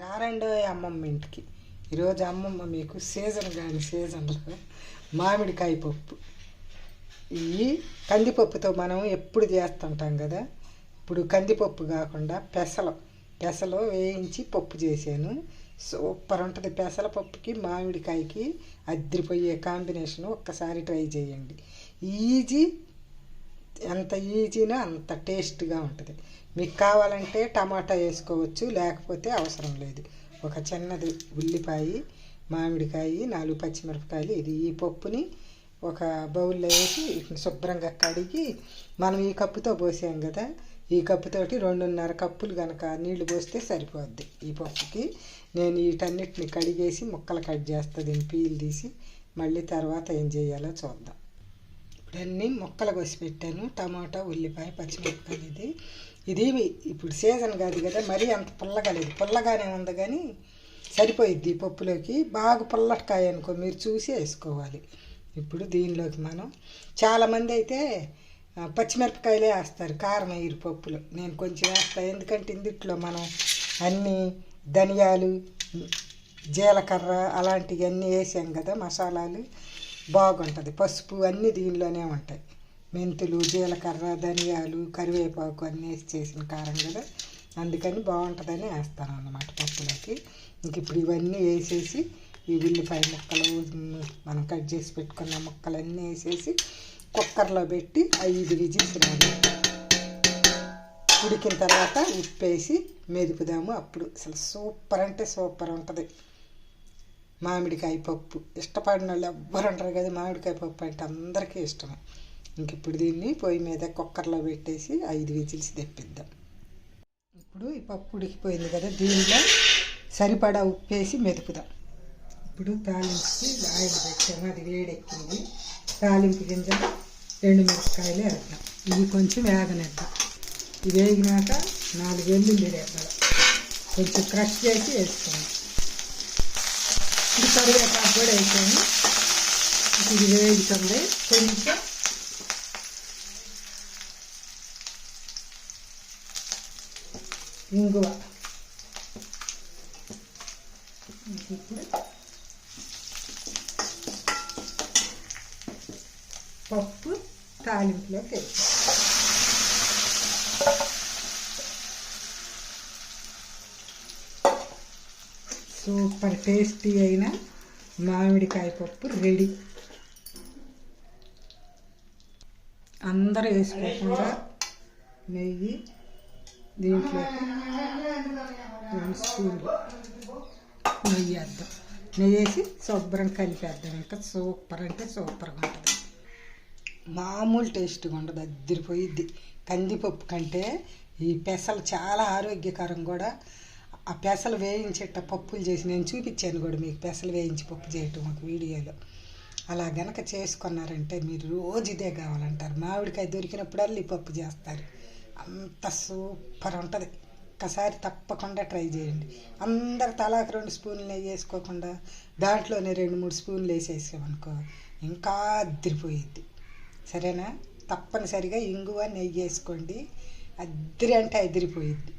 రారండో అమ్మమ్మ ఇంటికి. ఈరోజు అమ్మమ్మ మీకు సీజన్ కానీ సీజన్లో మామిడికాయ పప్పు. ఈ కందిపప్పుతో మనం ఎప్పుడు చేస్తుంటాం కదా? ఇప్పుడు కందిపప్పు కాకుండా పెసలు. పెసలు వేయించి పప్పు చేశాను. సూపర్ ఉంటుంది పెసల పప్పుకి మామిడికాయకి అద్దరిపోయే కాంబినేషన్ ఒక్కసారి ట్రై చేయండి. ఈజీ ఎంత ఈజీనా అంత టేస్ట్గా ఉంటుంది. మీకు కావాలంటే టమాటా వేసుకోవచ్చు లేకపోతే అవసరం లేదు. ఒక చిన్నది ఉల్లిపాయ మామిడికాయ నాలుగు పచ్చిమిరపకాయలు ఇది ఈ పప్పుని ఒక బౌల్లో వేసి వీటిని శుభ్రంగా కడిగి మనం ఈ కప్పుతో పోసాం కదా ఈ కప్పుతోటి రెండున్నర కప్పులు కనుక నీళ్ళు పోస్తే సరిపోద్ది. ఈ పప్పుకి నేను వీటన్నిటిని కడిగేసి ముక్కలు కట్ చేస్తా దీన్ని పీల్ తీసి మళ్ళీ తర్వాత ఏం చేయాలో చూద్దాం. ఇప్పుడన్నీ ముక్కలు కోసి పెట్టాను. టమాటా ఉల్లిపాయ పచ్చిమిరపకాయలు ఇది ఇది ఇప్పుడు సీజన్ కాదు కదా మరీ అంత పుల్లగా లేదు. పుల్లగానే ఉంది కానీ సరిపోయిద్ది పప్పులోకి. బాగా పుల్లటకాయ అనుకో మీరు చూసి వేసుకోవాలి. ఇప్పుడు దీనిలోకి మనం చాలామంది అయితే పచ్చిమిరపకాయలే వేస్తారు కారం వేయరు పప్పులు. నేను కొంచెం వేస్తాను ఎందుకంటే ఇందుట్లో మనం అన్నీ ధనియాలు జీలకర్ర అలాంటివి అన్నీ వేసాం కదా మసాలాలు. బాగుంటుంది. పసుపు అన్నీ దీనిలోనే ఉంటాయి. మెంతులు జీలకర్ర ధనియాలు కరివేపాకు అన్నీ వేసి చేసిన కారం కదా. అందుకని బాగుంటుందని వేస్తాను అన్నమాట పప్పులోకి. ఇంక ఇప్పుడు ఇవన్నీ వేసేసి ఈ ఉల్లిపాయ ముక్కలు మనం కట్ చేసి పెట్టుకున్న ముక్కలన్నీ వేసేసి కుక్కర్లో పెట్టి ఐదు విజిల్స్ రాదు ఉడికిన తర్వాత ఉప్పు వేసి మెదుపుదాము. అప్పుడు అసలు సూపర్ అంటే సూపర్ ఉంటుంది. మామిడికాయ పప్పు. ఇష్టపడిన వాళ్ళు ఎవ్వరు ఉంటారు కదా మామిడికాయ పప్పు అంటే అందరికీ ఇష్టమే. ఇంక ఇప్పుడు దీన్ని పొయ్యి మీద కుక్కర్లో పెట్టేసి ఐదు విజిల్స్ తెప్పిద్దాం. ఇప్పుడు ఈ పప్పు ఉడికిపోయింది కదా దీనిలో సరిపడా ఉప్పు వేసి మెదుపుదాం. ఇప్పుడు తాలింపుకి ఆయిల్ పెట్టాము అది వేడెక్కింది. తాలింపు గింజలు రెండు మిరపకాయలు వేద్దాం ఇవి కొంచెం వేగనిద్దాం. ఇవి వేగినాక నాలుగు వెల్లుల్లి వేద్దాం కొంచెం క్రష్ చేసి వేసుకుందాం ఇది కరివేపాకు కూడా వేసాను ఇది వేగుతుంది కొంచెం ఇంగువ ఇప్పుడు పప్పు తాలింపులోకి వేసాం సూపర్ టేస్టీ అయిన మామిడికాయ పప్పు రెడీ. అందరూ వేసుకోకుండా నెయ్యి దీంట్లో రెండు స్పూన్లు నెయ్యి వేద్దాం. నెయ్యి వేసి శుభ్రం కలిపేద్దాం. ఇంకా సూపర్ అంటే సూపర్గా ఉంటుంది. మామూలు టేస్ట్గా ఉండదు అద్దరిపోయిద్ది. కందిపప్పు కంటే ఈ పెసలు చాలా ఆరోగ్యకరం కూడా. ఆ పెసలు వేయించేట పప్పులు చేసి నేను చూపించాను కూడా మీకు పెసలు వేయించి పప్పు చేయటం ఒక వీడియోలో. అలా గనక చేసుకున్నారంటే మీరు రోజు ఇదే కావాలంటారు. మామిడికాయ దొరికినప్పుడల్లా ఈ పప్పు చేస్తారు. అంత సూపర్ ఉంటుంది. ఒక్కసారి తప్పకుండా ట్రై చేయండి. అందరు తలాకి రెండు స్పూన్లు నెయ్యి వేసుకోకుండా దాంట్లోనే రెండు మూడు స్పూన్లు వేసేసామనుకో ఇంకా అద్దరిపోయిద్ది సరేనా? తప్పనిసరిగా ఇంగువ నెయ్యి వేసుకోండి. అద్దరి అంటే అదిరిపోయిద్ది.